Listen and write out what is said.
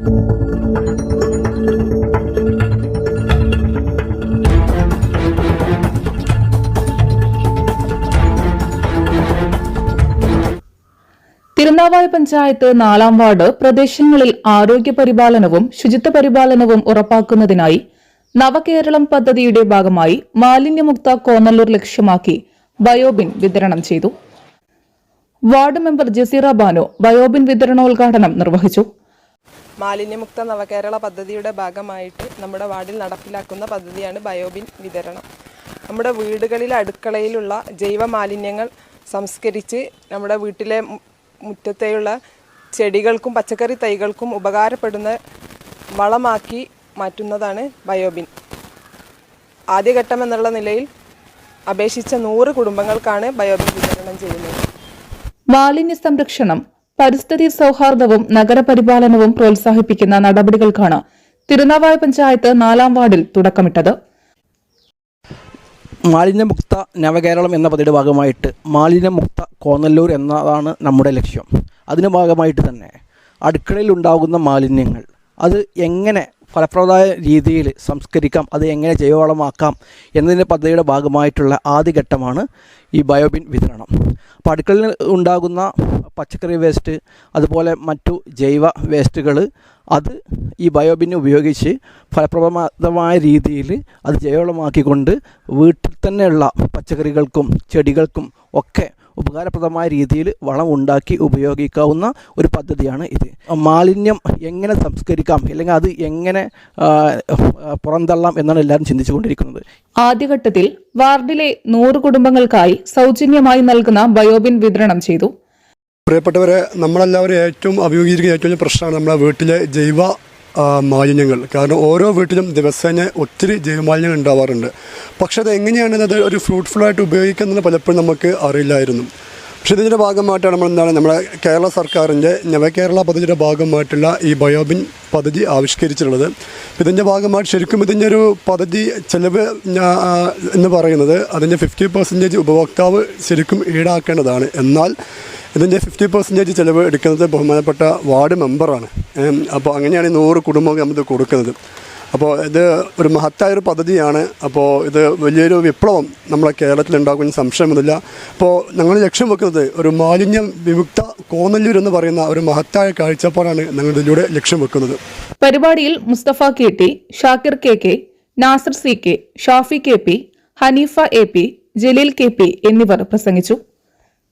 തിരുനാവായ പഞ്ചായത്ത് നാലാം വാർഡ് പ്രദേശങ്ങളിൽ ആരോഗ്യ പരിപാലനവും ശുചിത്വ പരിപാലനവും ഉറപ്പാക്കുന്നതിനായി നവകേരളം പദ്ധതിയുടെ ഭാഗമായി മാലിന്യമുക്ത കോന്നല്ലൂർ ലക്ഷ്യമാക്കി ബയോബിൻ വിതരണം ചെയ്തു. Ward member Jaseera Bano bio bin വിതരണോദ്ഘാടനം നിർവഹിച്ചു. മാലിന്യമുക്ത നവകേരള പദ്ധതിയുടെ ഭാഗമായിട്ട് നമ്മുടെ വാർഡിൽ നടപ്പിലാക്കുന്ന പദ്ധതിയാണ് ബയോബിൻ വിതരണം. നമ്മുടെ വീടുകളിലെ അടുക്കളയിലുള്ള ജൈവ മാലിന്യങ്ങൾ സംസ്കരിച്ച് നമ്മുടെ വീട്ടിലെ മുറ്റത്തെയുള്ള ചെടികൾക്കും പച്ചക്കറി തൈകൾക്കും ഉപകാരപ്പെടുന്ന വളമാക്കി മാറ്റുന്നതാണ് ബയോബിൻ. ആദ്യഘട്ടം എന്നുള്ള നിലയിൽ അപേക്ഷിച്ച നൂറ് കുടുംബങ്ങൾക്കാണ് ബയോബിൻ വിതരണം ചെയ്യുന്നത്. മാലിന്യ സംരക്ഷണം പരിസ്ഥിതി സൗഹാർദ്ദവും നഗരപരിപാലനവും പ്രോത്സാഹിപ്പിക്കുന്ന നടപടികൾക്കാണ് തിരുനാവായ പഞ്ചായത്ത് നാലാം വാർഡിൽ തുടക്കമിട്ടത്. മാലിന്യമുക്ത നവകേരളം എന്ന പദ്ധതിയുടെ ഭാഗമായിട്ട് മാലിന്യമുക്ത കോന്നല്ലൂർ എന്നതാണ് നമ്മുടെ ലക്ഷ്യം. അതിന് ഭാഗമായിട്ട് തന്നെ അടുക്കളയിൽ ഉണ്ടാകുന്ന മാലിന്യങ്ങൾ അത് എങ്ങനെ ഫലപ്രദമായ രീതിയിൽ സംസ്കരിക്കാം അത് എങ്ങനെ ജൈവവളമാക്കാം എന്നതിന്റെ പദ്ധതിയുടെ ഭാഗമായിട്ടുള്ള ആദ്യഘട്ടമാണ് ഈ ബയോബിൻ വിതരണം. അപ്പോൾ അടുക്കളയിൽ ഉണ്ടാകുന്ന പച്ചക്കറി വേസ്റ്റ് അതുപോലെ മറ്റു ജൈവ വേസ്റ്റുകൾ അത് ഈ ബയോബിൻ ഉപയോഗിച്ച് ഫലപ്രദമായ രീതിയിൽ അത് ജൈവവളമാക്കിക്കൊണ്ട് വീട്ടിൽ തന്നെയുള്ള പച്ചക്കറികൾക്കും ചെടികൾക്കും ഒക്കെ ഉപകാരപ്രദമായ രീതിയിൽ വളം ഉണ്ടാക്കി ഉപയോഗിക്കാവുന്ന ഒരു പദ്ധതിയാണ് ഇത്. മാലിന്യം എങ്ങനെ സംസ്കരിക്കാം അല്ലെങ്കിൽ അത് എങ്ങനെ പുറന്തള്ളാം എന്നാണ് എല്ലാവരും ചിന്തിച്ചുകൊണ്ടിരിക്കുന്നത്. ആദ്യഘട്ടത്തിൽ വാർഡിലെ നൂറ് കുടുംബങ്ങൾക്കായി സൗജന്യമായി നൽകുന്ന ബയോബിൻ വിതരണം ചെയ്തു. പ്രിയപ്പെട്ടവരെ നമ്മളെല്ലാവരും ഏറ്റവും അഭിമുഖീകരിക്കുന്ന ഏറ്റവും വലിയ പ്രശ്നമാണ് നമ്മുടെ വീട്ടിലെ ജൈവ മാലിന്യങ്ങൾ. കാരണം ഓരോ വീട്ടിലും ദിവസേന ഒത്തിരി ജൈവമാലിന്യങ്ങൾ ഉണ്ടാവാറുണ്ട്. പക്ഷേ അത് എങ്ങനെയാണ് അത് ഒരു ഫ്രൂട്ട്ഫുള്ളായിട്ട് ഉപയോഗിക്കുന്നത് പലപ്പോഴും നമുക്ക് അറിയില്ലായിരുന്നു. പക്ഷേ ഇതിന്റെ ഭാഗമായിട്ടാണ് നമ്മൾ എന്താണ് നമ്മുടെ കേരള സർക്കാരിന്റെ നവകേരള പദ്ധതിയുടെ ഭാഗമായിട്ടുള്ള ഈ ബയോബിൻ പദ്ധതി ആവിഷ്കരിച്ചിട്ടുള്ളത്. ഇതിന്റെ ഭാഗമായിട്ട് ശരിക്കും ഇതിന്റെ ഒരു പദ്ധതി ചെലവ് എന്ന് പറയുന്നത് അതിന്റെ ഫിഫ്റ്റി പെർസെന്റേജ് ഉപഭോക്താവ് ശരിക്കും ഈടാക്കേണ്ടതാണ്. എന്നാൽ ഇതിന്റെ ഫിഫ്റ്റി പെർസെന്റേജ് ചിലവ് എടുക്കുന്നത് ബഹുമാനപ്പെട്ട വാർഡ് മെമ്പറാണ്. അപ്പോൾ അങ്ങനെയാണ് ഈ നൂറ് കുടുംബങ്ങൾ നമ്മൾ കൊടുക്കുന്നത്. അപ്പോൾ ഇത് ഒരു മഹത്തായ ഒരു പദ്ധതിയാണ്. അപ്പോൾ ഇത് വലിയൊരു വിപ്ലവം നമ്മുടെ കേരളത്തിൽ ഉണ്ടാക്കുന്ന സംശയമൊന്നുമില്ല. അപ്പോൾ ഞങ്ങൾ ലക്ഷ്യം വെക്കുന്നത് ഒരു മാലിന്യം വിമുക്ത കോന്നല്ലൂർ എന്ന് പറയുന്ന ഒരു മഹത്തായ കാഴ്ചപ്പാടാണ് ഞങ്ങൾ ഇതിലൂടെ ലക്ഷ്യം വെക്കുന്നത്. പരിപാടിയിൽ Mustafa K T Shakir K K Nasar C K Shafi K P Haneefa A P Jaleel K P എന്നിവർ പ്രസംഗിച്ചു.